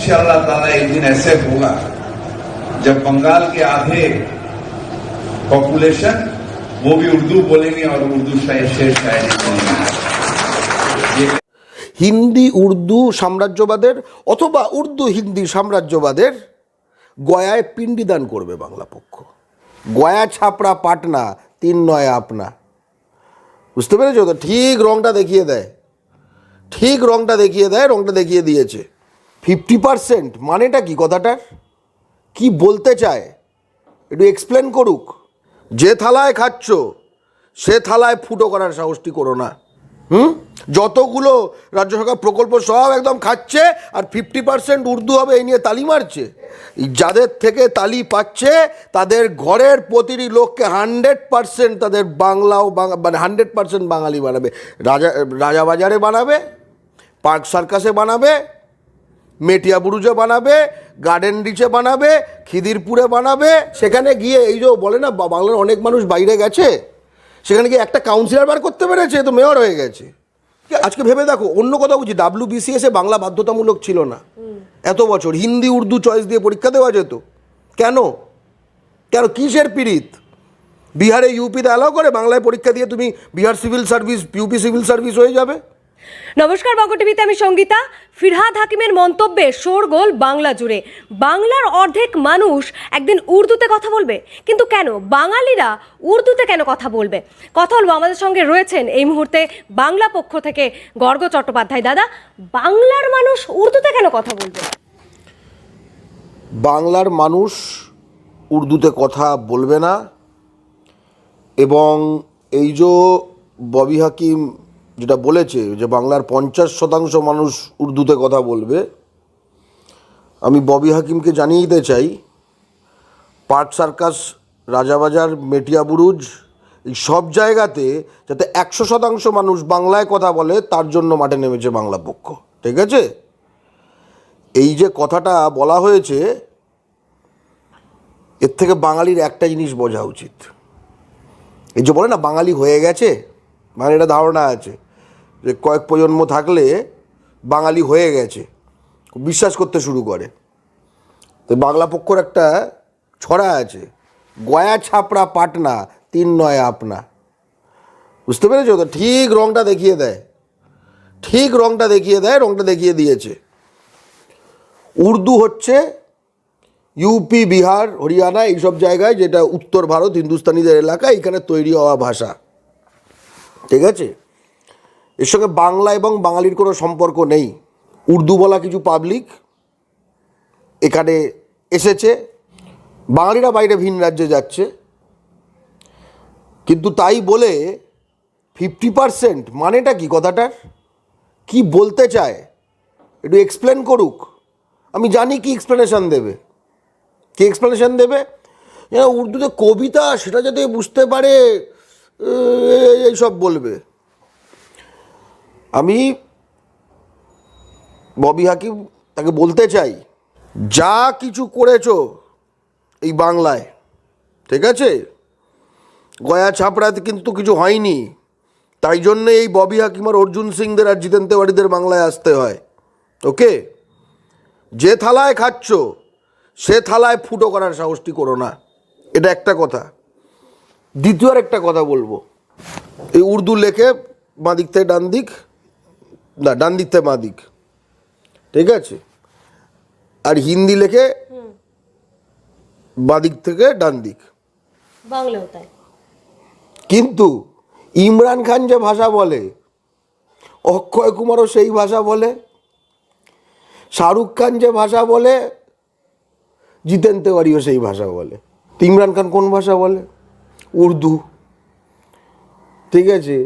इंशाअल्लाह ताला एक दिन ऐसे होगा जब बंगाल के आधे पॉपुलेशन वो भी उर्दू बोलेंगे और उर्दू शायर शेर शायरी बोलेंगे ये হিন্দি উর্দু সাম্রাজ্যবাদের অথবা উর্দু হিন্দি সাম্রাজ্যবাদের গয়ায় পিণ্ডিদান করবে বাংলা পক্ষ গয়া ছাপড়া পাটনা তিন নয় আপনা বুঝতে পেরেছো তো ঠিক রংটা দেখিয়ে দেয় ঠিক রংটা দেখিয়ে দেয় রংটা দেখিয়ে দিয়েছে ফিফটি পারসেন্ট মানেটা কি কথাটার? কি বলতে চায়? একটু এক্সপ্লেন করুক। যে থালায় খাচ্ছ, সে থালায় ফুটো করার সাহসটি করো না। হুম? যতগুলো রাজ্য সরকার প্রকল্প সব একদম খাচ্ছে আর ফিফটি পার্সেন্ট উর্দু হবে, এই নিয়ে তালি মারছে। যাদের থেকে তালি পাচ্ছে, তাদের ঘরের প্রতিটি লোককে হান্ড্রেড পার্সেন্ট তাদের বাংলাও মানে হান্ড্রেড পার্সেন্ট বাঙালি বানাবে। রাজা, রাজাবাজারে বানাবে, পার্ক সার্কাসে বানাবে মেটিয়া বুরুজে বানাবে গার্ডেন রিচে বানাবে খিদিরপুরে বানাবে সেখানে গিয়ে এই যে বলে না বাংলার অনেক মানুষ বাইরে গেছে সেখানে গিয়ে একটা কাউন্সিলর বার করতে পেরেছে তো মেয়র হয়ে গেছে। আজকে ভেবে দেখো অন্য কথা বলছি ডাব্লিউ বিসিএসে বাংলা বাধ্যতামূলক ছিল না। এত বছর হিন্দি উর্দু চয়েস দিয়ে পরীক্ষা দেওয়া যেত। কেন? কেন কিসের পীড়িত? বিহারে ইউপিতে অ্যালাউ করে বাংলায় পরীক্ষা দিয়ে তুমি Bihar civil service UP civil service হয়ে যাবে? নমস্কার, বঙ্গ টিভিতে আমি সঙ্গীতা। ফিরহাদ হাকিমের মন্তব্যে শোরগোল বাংলা জুড়ে। বাংলার অর্ধেক মানুষ একদিন উর্দুতে কথা বলবে। কিন্তু কেন? বাঙালিরা উর্দুতে কেন কথা বলবে? কথা বলব আমাদের সঙ্গে রয়েছেন এই মুহূর্তে বাংলা পক্ষ থেকে গর্গ চট্টোপাধ্যায়। দাদা, বাংলার মানুষ উর্দুতে কেন কথা বলবে? বাংলার মানুষ উর্দুতে কথা বলবে না। এবং এই যে ববি হাকিম যেটা বলেছে যে বাংলার পঞ্চাশ শতাংশ মানুষ উর্দুতে কথা বলবে, আমি ববি হাকিমকে জানিয়ে দিতে চাই Park Circus, Rajabazar, Metiabruz, এই সব জায়গাতে যাতে একশো শতাংশ মানুষ বাংলায় কথা বলে, তার জন্য মাঠে নেমেছে বাংলা পক্ষ, ঠিক আছে? এই যে কথাটা বলা হয়েছে, এর থেকে বাঙালির একটা জিনিস বোঝা উচিত। এই যে বলে না, বাঙালি হয়ে গেছে মানে এটা ধারণা আছে। যে কয়েক প্রজন্ম থাকলে বাঙালি হয়ে গেছে, বিশ্বাস করতে শুরু করে। তো বাংলা পক্ষর একটা ছড়া আছে, গয়া ছাপড়া পাটনা, তিন নয় আপনা। বুঝতে পেরেছ? তো ঠিক রংটা দেখিয়ে দেয়। ঠিক রংটা দেখিয়ে দেয়, রংটা দেখিয়ে দিয়েছে। উর্দু হচ্ছে ইউপি, বিহার, হরিয়ানা এইসব জায়গায় যেটা উত্তর ভারত, হিন্দুস্তানিদের এলাকা এখানে তৈরি হওয়া ভাষা। ঠিক আছে? এর সঙ্গে বাংলা এবং বাঙালির কোনো সম্পর্ক নেই। উর্দু বলা কিছু পাবলিক এখানে এসেছে। বাঙালিরা বাইরে ভিন রাজ্যে যাচ্ছে। কিন্তু তাই বলে ফিফটি পারসেন্ট মানেটা কি কথাটার? কি বলতে চায়? একটু এক্সপ্লেন করুক। আমি জানি কি এক্সপ্লেনেশন দেবে। কি এক্সপ্লেনেশন দেবে? উর্দুতে কবিতা সেটা যাতে বুঝতে পারে এই- এইসব বলবে। আমি ববি হাকিম তাকে বলতে চাই, যা কিছু করেছ এই বাংলায়, ঠিক আছে? গয়া ছাপড়াতে কিন্তু কিছু হয়নি, তাই জন্য এই ববি হাকিম আর অর্জুন সিংদের আর জিতেন তেওয়ারিদের বাংলায় আসতে হয়, ওকে? যে থালায় খাচ্ছ, সে থালায় ফুটো করার সাহসটি করো না, এটা একটা কথা। দ্বিতীয় আর একটা কথা বলব, এই উর্দু লেখে বাঁ দিক থেকে ডান দিক না ডান দিক থেকে বাঁ দিক। ঠিক আছে? আর হিন্দি লেখে বাঁ দিক থেকে ডান দিক। বাংলাও তাই। কিন্তু ইমরান খান যে ভাষা বলে অক্ষয় কুমারও সেই ভাষা বলে শাহরুখ খান যে ভাষা বলে জিতেন তেওয়ারিও সেই ভাষা বলে। তো ইমরান খান কোন ভাষা বলে? উর্দু। ঠিক আছে?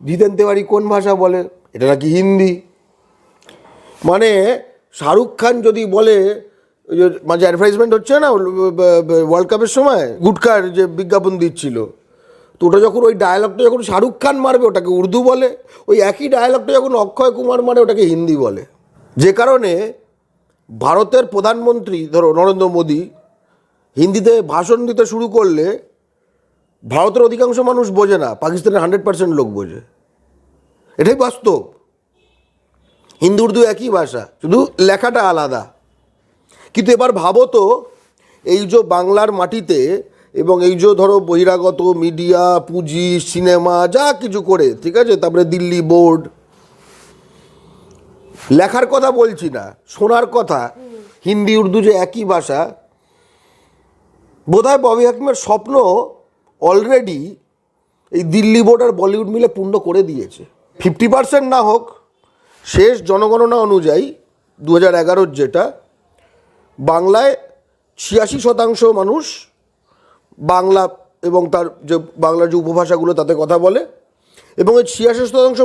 জিতেন তেওয়ারি কোন ভাষা বলে? এটা নাকি হিন্দি? মানে শাহরুখ খান যদি বলে যে অ্যাডভার্টাইজমেন্ট হচ্ছে না ওয়ার্ল্ড কাপের সময়, গুটকার যে বিজ্ঞাপন দিচ্ছিল, তো ওটা যখন ওই ডায়ালগটা যখন শাহরুখ খান মারবে, ওটাকে উর্দু বলে, ওই একই ডায়ালগটা যখন অক্ষয় কুমার মারে, ওটাকে হিন্দি বলে। যে কারণে ভারতের প্রধানমন্ত্রী, ধরো নরেন্দ্র মোদী, হিন্দিতে ভাষণ দিতে শুরু করলে, ভারতের অধিকাংশ মানুষ বোঝে না, পাকিস্তানের হান্ড্রেড পার্সেন্ট লোক বোঝে। এটাই বাস্তব। হিন্দি, উর্দু একই ভাষা, শুধু লেখাটা আলাদা। কিন্তু এবার ভাবো তো, এই যে বাংলার মাটিতে এবং এই যে ধরো বহিরাগত মিডিয়া, পুঁজি, সিনেমা, যা কিছু করে, ঠিক আছে? তারপরে দিল্লি বোর্ড। লেখার কথা বলছি না, শোনার কথা। হিন্দি, উর্দু যে একই ভাষা, বোধহয় ববি হাকিমের স্বপ্ন অলরেডি এই দিল্লি বোর্ড আর বলিউড মিলে পূর্ণ করে দিয়েছে। ফিফটি পার্সেন্ট না হোক, শেষ জনগণনা অনুযায়ী দু হাজার এগারোর যেটা, বাংলায় ছিয়াশি শতাংশ মানুষ বাংলা এবং তার যে বাংলার যে উপভাষাগুলো তাতে কথা বলে এবং এই ছিয়াশি শতাংশ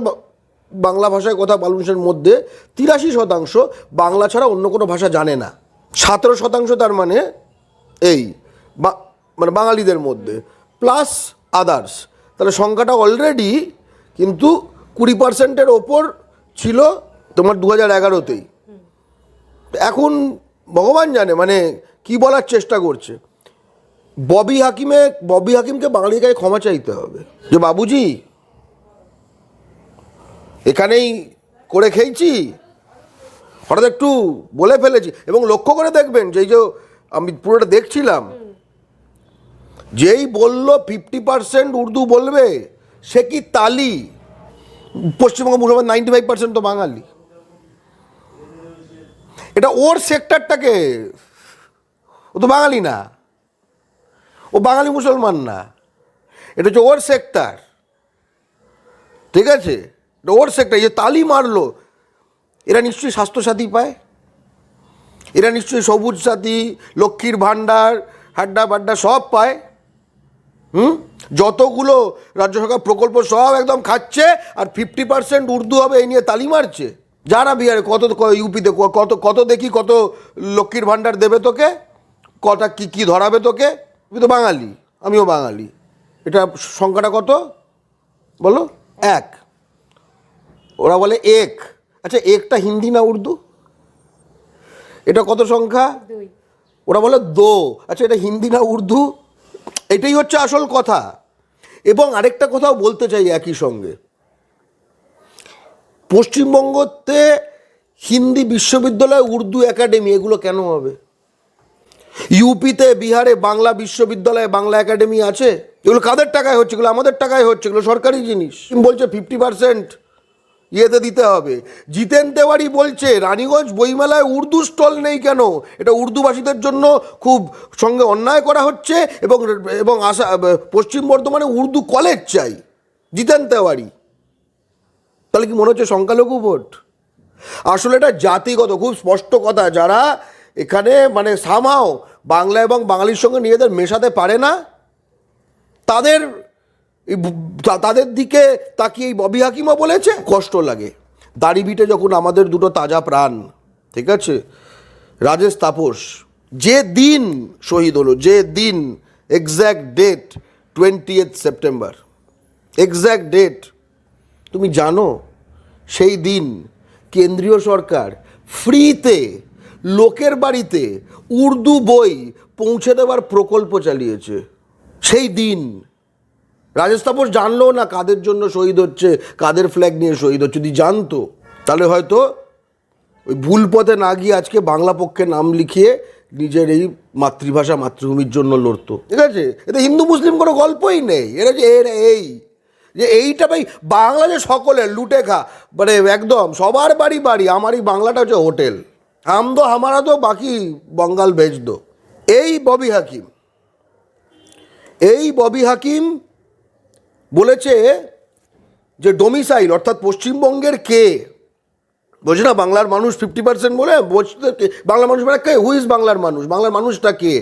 বাংলা ভাষায় কথা মানুষের মধ্যে তিরাশি শতাংশ বাংলা ছাড়া অন্য কোনো ভাষা জানে না। সতেরো শতাংশ তার মানে এই মানে বাঙালিদের মধ্যে, প্লাস আদার্স। তাহলে সংখ্যাটা অলরেডি কিন্তু কুড়ি পার্সেন্টের ওপর ছিল তোমার দু হাজার এগারোতেই। এখন ভগবান জানে মানে কি বলার চেষ্টা করছে। ববি হাকিমে, ববি হাকিমকে বাঙালির কাছে ক্ষমা চাইতে হবে। যে বাবুজি, এখানেই করে খেয়েছি, হঠাৎ একটু বলে ফেলেছি। এবং লক্ষ্য করে দেখবেন যে যে আমি পুরোটা দেখছিলাম, যেই বলল ফিফটি পার্সেন্ট উর্দু বলবে, সে কি তালি? পশ্চিমবঙ্গ মুসলমান নাইনটি ফাইভ পার্সেন্ট তো বাঙালি। এটা ওর সেক্টরটাকে ও তো বাঙালি না। ও বাঙালি মুসলমান না। এটা হচ্ছে ওর সেক্টর ঠিক আছে? এটা ওর সেক্টর যে তালি মারলো, এরা নিশ্চয়ই স্বাস্থ্যসাথী পায়। এরা নিশ্চয়ই সবুজ সাথী, লক্ষ্মীর ভাণ্ডার, হাড্ডা বাড্ডা সব পায়। হুম? যতগুলো রাজ্য সরকার প্রকল্প সব একদম খাচ্ছে আর ফিফটি পার্সেন্ট উর্দু হবে এই নিয়ে তালি মারছে। যারা বিহারে কত ইউপিতে কত কত দেখি কত লক্ষ্মীর ভাণ্ডার দেবে তোকে? কটা কি কি ধরাবে তোকে? তুমি তো বাঙালি আমিও বাঙালি। এটা সংখ্যাটা কত? বলো? এক। ওরা বলে এক। আচ্ছা একটা হিন্দি না উর্দু? এটা কত সংখ্যা? ওরা বলে দো। আচ্ছা এটা হিন্দি না উর্দু? এটাই হচ্ছে আসল কথা। এবং আরেকটা কথাও বলতে চাই একই সঙ্গে। পশ্চিমবঙ্গতে হিন্দি বিশ্ববিদ্যালয়, উর্দু একাডেমি, এগুলো কেন হবে? ইউপিতে, বিহারে, বাংলা বিশ্ববিদ্যালয়ে বাংলা একাডেমি আছে? এগুলো কাদের টাকায় হচ্ছে? এগুলো আমাদের টাকায় হচ্ছে? এগুলো সরকারি জিনিস। বলছে ফিফটি পার্সেন্ট ইয়েতে দিতে হবে। জিতেন তেওয়ারি বলছে, রানীগঞ্জ বইমেলায় উর্দু স্টল নেই কেন? এটা উর্দুভাষীদের জন্য খুব সঙ্গে অন্যায় করা হচ্ছে এবং এবং আশা, পশ্চিম বর্ধমানে উর্দু কলেজ চাই। জিতেন তেওয়ারি। তাহলে কি মনে হচ্ছে সংখ্যালঘু ভোট? আসলে এটা জাতিগত, খুব স্পষ্ট কথা। যারা এখানে মানে সামাও বাংলা এবং বাঙালির সঙ্গে নিজেদের মেশাতে পারে না, তাদের তাদের দিকে তাকিয়ে এই ববি হাকিমও বলেছে, কষ্ট লাগে। দাড়ি বিটে যখন আমাদের দুটো তাজা প্রাণ, ঠিক আছে? রাজেশ তাপস, যে দিন শহীদ হলো, যে দিন exact date twenty September exact date তুমি জানো, সেই দিন কেন্দ্রীয় সরকার ফ্রিতে লোকের বাড়িতে উর্দু বই পৌঁছে দেওয়ার প্রকল্প চালিয়েছে। সেই দিন রাজেশ তাপস জানলো না কাদের জন্য শহীদ হচ্ছে, কাদের ফ্ল্যাগ নিয়ে শহীদ হচ্ছে, যদি জানতো, তাহলে হয়তো ওই ভুল পথে না গিয়ে আজকে বাংলা পক্ষে নাম লিখিয়ে নিজের এই মাতৃভাষা, মাতৃভূমির জন্য লড়তো। ঠিক আছে? এতে হিন্দু, মুসলিম কোনো গল্পই নেই। এরা যে, এর এই। যে এইটা ভাই বাংলা যে সকলের লুটে খা মানে একদম, সবার বাড়ি বাড়ি আমার এই বাংলাটা হচ্ছে হোটেল। হাম দো, হামারা তো বাকি বঙ্গাল ভেজ দো। এই ববি হাকিম, এই ববি হাকিম বলেছে যে ডোমিসাইল অর্থাৎ পশ্চিমবঙ্গের কে? বোঝে না, বাংলার মানুষ ফিফটি পার্সেন্ট বলে বাংলার মানুষ মানে কে? হু ইজ বাংলার মানুষ? বাংলার মানুষটা কে?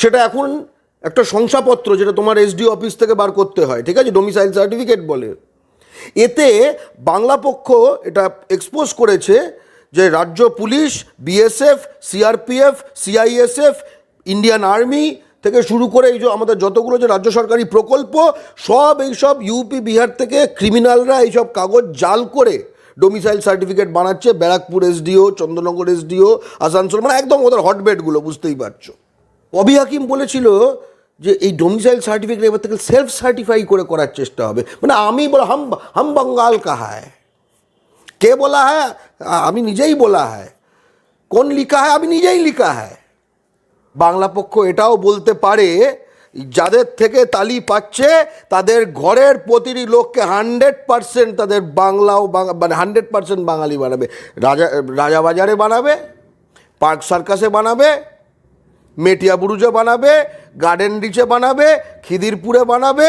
সেটা এখন একটা শংসাপত্র যেটা তোমার এসডি অফিস থেকে বার করতে হয়, ঠিক আছে? ডোমিসাইল সার্টিফিকেট বলে। এতে বাংলা পক্ষ এটা এক্সপোজ করেছে যে রাজ্য police BSF CRPF CISF Indian army থেকে শুরু করে এই যে আমাদের যতগুলো যে রাজ্য সরকারি প্রকল্প, সব এইসব ইউপি বিহার থেকে ক্রিমিনালরা এইসব কাগজ জাল করে ডোমিসাইল সার্টিফিকেট বানাচ্ছে। ব্যারাকপুর এসডিও চন্দ্রনগর এসডিও আসানসোল মানে একদম ওদের হটবেডগুলো বুঝতেই পারছ। অবি হাকিম বলেছিল যে এই ডোমিসাইল সার্টিফিকেট এবার থেকে সেলফ সার্টিফাই করে করার চেষ্টা হবে। মানে আমি বলো, হাম হাম বঙ্গাল কাহা হ্যায়? কে বলা হ্যাঁ আমি নিজেই বলা হ্যায়। কোন লিখা হয় আমি নিজেই লিখা হয় বাংলা পক্ষ এটাও বলতে পারে, যাদের থেকে তালি পাচ্ছে, তাদের ঘরের প্রতিটি লোককে হান্ড্রেড পার্সেন্ট তাদের বাংলাও মানে হান্ড্রেড পার্সেন্ট বাঙালি বানাবে। রাজা রাজাবাজারে বানাবে, পার্ক সার্কাসে বানাবে, মেটিয়া বুরুজে বানাবে, গার্ডেন রিচে বানাবে, খিদিরপুরে বানাবে,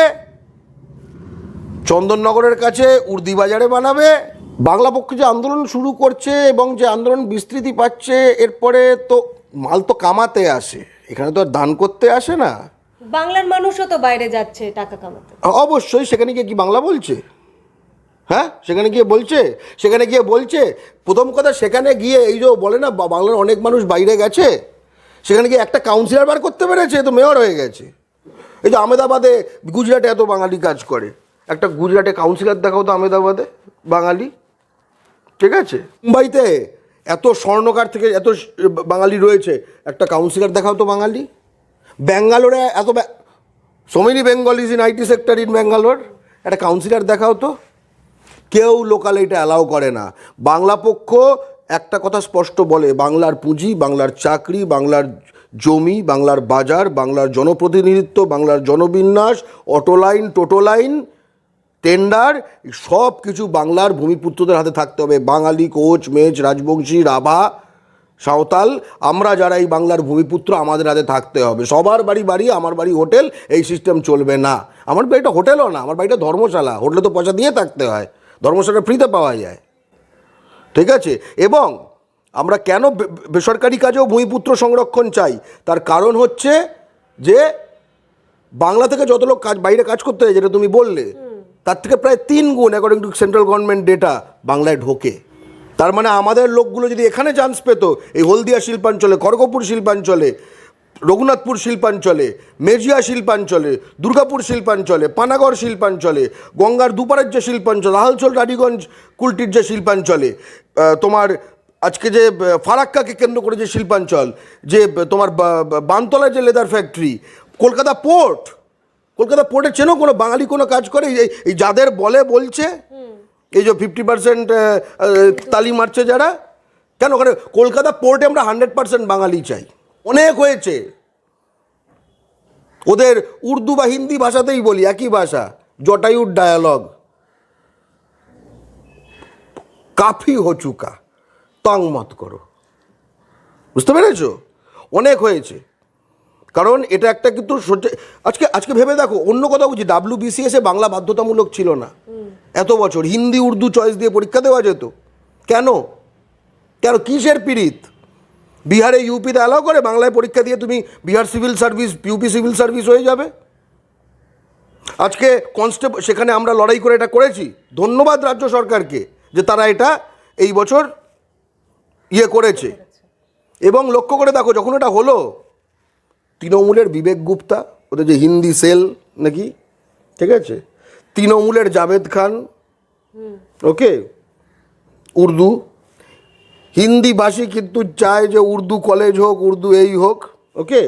চন্দননগরের কাছে উর্দিবাজারে বানাবে। বাংলা পক্ষ যে আন্দোলন শুরু করছে এবং যে আন্দোলন বিস্তৃতি পাচ্ছে, এরপরে তো মাল তো কামাতে আসে। এখানে তো আর দান করতে আসে না। বাংলার মানুষও তো বাইরে যাচ্ছে টাকা কামাতে। অবশ্যই সেখানে গিয়ে কি বাংলা বলছে? হ্যাঁ সেখানে গিয়ে বলছে? সেখানে গিয়ে বলছে? প্রথম কথা সেখানে গিয়ে এই যে বলে না বাংলার অনেক মানুষ বাইরে গেছে। সেখানে গিয়ে একটা কাউন্সিলর বার করতে পেরেছে তো মেয়র হয়ে গেছে। এই যে আহমেদাবাদে গুজরাটে এত বাঙালি কাজ করে। একটা গুজরাটে কাউন্সিলর দেখাও তো আহমেদাবাদে বাঙালি। ঠিক আছে? মুম্বাইতে এত স্বর্ণকার থেকে এত বাঙালি রয়েছে। একটা কাউন্সিলর দেখাও তো বাঙালি। ব্যাঙ্গালোরে এত so many Bengalis in IT sector in Bangalore একটা কাউন্সিলর দেখাও তো। কেউ লোকাল এটা অ্যালাউ করে না। বাংলা পক্ষ একটা কথা স্পষ্ট বলে, বাংলার পুঁজি, বাংলার চাকরি, বাংলার জমি, বাংলার বাজার, বাংলার জনপ্রতিনিধিত্ব, বাংলার জনবিন্যাস auto line toto line tender, সব কিছু বাংলার ভূমিপুত্রদের হাতে থাকতে হবে। বাঙালি, কোচ মেচ রাজবংশী, রাভা, সাঁওতাল, আমরা যারা এই বাংলার ভূমিপুত্র, আমাদের হাতে থাকতে হবে। সবার বাড়ি বাড়ি, আমার বাড়ি হোটেল, এই সিস্টেম চলবে না। আমার বাড়িটা হোটেলও না, আমার বাড়িটা ধর্মশালা। হোটেলে তো পয়সা দিয়ে থাকতে হয়। ধর্মশালা ফ্রিতে পাওয়া যায়। ঠিক আছে? এবং আমরা কেন বেসরকারি কাজেও ভূমিপুত্র সংরক্ষণ চাই? তার কারণ হচ্ছে যে, বাংলা থেকে যত লোক কাজ, বাইরে কাজ করতে হয়, যেটা তুমি বললে তার থেকে প্রায় তিন গুণ according to central government data বাংলায় ঢোকে। তার মানে আমাদের লোকগুলো যদি এখানে চান্স পেত, এই হলদিয়া শিল্পাঞ্চলে, খড়গপুর শিল্পাঞ্চলে, রঘুনাথপুর শিল্পাঞ্চলে, মেজিয়া শিল্পাঞ্চলে, দুর্গাপুর শিল্পাঞ্চলে, পানাগড় শিল্পাঞ্চলে, গঙ্গার দুপারের যে শিল্পাঞ্চল, আহলচল, রানীগঞ্জ, কুলটির যে শিল্পাঞ্চলে তোমার আজকে যে ফারাক্কাকে কেন্দ্র করে যে শিল্পাঞ্চল, যে তোমার বানতলায় যে leather factory Kolkata port Kolkata পোর্টে চেনো কোনো বাঙালি কোনো কাজ করে? এই যাদের বলে, বলছে, এই যে ফিফটি পার্সেন্ট তালি মারছে যারা, কেন? ওখানে কলকাতা পোর্টে আমরা হান্ড্রেড পার্সেন্ট বাঙালি চাই। অনেক হয়েছে। ওদের উর্দু বা হিন্দি ভাষাতেই বলি, একই ভাষা, জটায়ুর ডায়ালগ কাফি হো চুকা তং মত করো। বুঝতে পেরেছ? অনেক হয়েছে। কারণ এটা একটা কিন্তু আজকে আজকে ভেবে দেখো, অন্য কথা বুঝি ডাব্লিউ বিসিএসে বাংলা বাধ্যতামূলক ছিল না। এত বছর হিন্দি, উর্দু চয়েস দিয়ে পরীক্ষা দেওয়া যেত। কেন? কেন? কিসের পীড়িত? বিহারে ইউপিতে অ্যালাউ করে বাংলায় পরীক্ষা দিয়ে তুমি Bihar civil service UP civil service হয়ে যাবে? আজকে কনস্টেবল সেখানে আমরা লড়াই করে এটা করেছি। ধন্যবাদ রাজ্য সরকারকে যে তারা এটা এই বছর ইয়ে করেছে। এবং লক্ষ্য করে দেখো, যখন এটা হলো তৃণমূলের বিবেক গুপ্তা, ওদের যে হিন্দি সেল নাকি, ঠিক আছে? তৃণমূলের জাভেদ খান, ওকে? উর্দু। হিন্দিভাষী কিন্তু চায় যে উর্দু কলেজ হোক, উর্দু এই হোক, ওকে?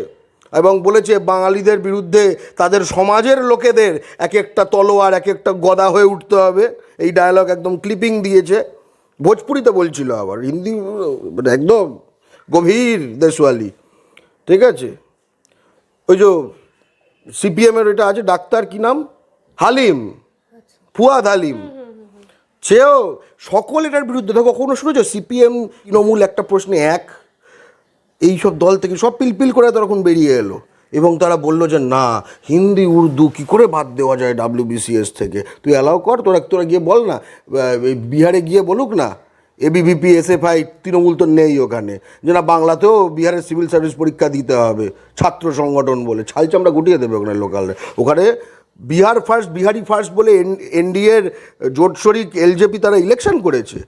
এবং বলেছে বাঙালিদের বিরুদ্ধে তাদের সমাজের লোকেদের এক একটা তলোয়ার, এক একটা গদা হয়ে উঠতে হবে। এই ডায়লগ একদম ক্লিপিং দিয়েছে। ভোজপুরিতে বলছিল আবার, হিন্দি মানে একদম গভীর দেশওয়ালি, ঠিক আছে? ওই যে সিপিএমের এটা আছে, ডাক্তার কি নাম? হালিম। ফুয়াদ হালিম। সেও সকল এটার বিরুদ্ধে, দেখো, কখনো শুনেছো? সিপিএম তৃণমূল একটা প্রশ্নে এক। এই সব দল থেকে সব পিলপিল করে তখন বেরিয়ে এলো। এবং তারা বলল যে, না, হিন্দি, উর্দু কি করে বাদ দেওয়া যায় ডাব্লিউবিসিএস থেকে? তুই অ্যালাউ কর, তোরা তোরা গিয়ে বল না বিহারে গিয়ে বলুক না। এবিভিপি এসএফআই তৃণমূল তো নেই ওখানে। যে না বাংলাতেও বিহারের সিভিল সার্ভিস পরীক্ষা দিতে হবে, ছাত্র সংগঠন বলে। ছাল চামড়া গুটিয়ে দেবে ওখানে লোকালে ওখানে বিহার ফার্স্ট বিহারি ফার্স্ট বলে এন এনডিএর জোট শরিক এলজেপি তারা ইলেকশন করেছে।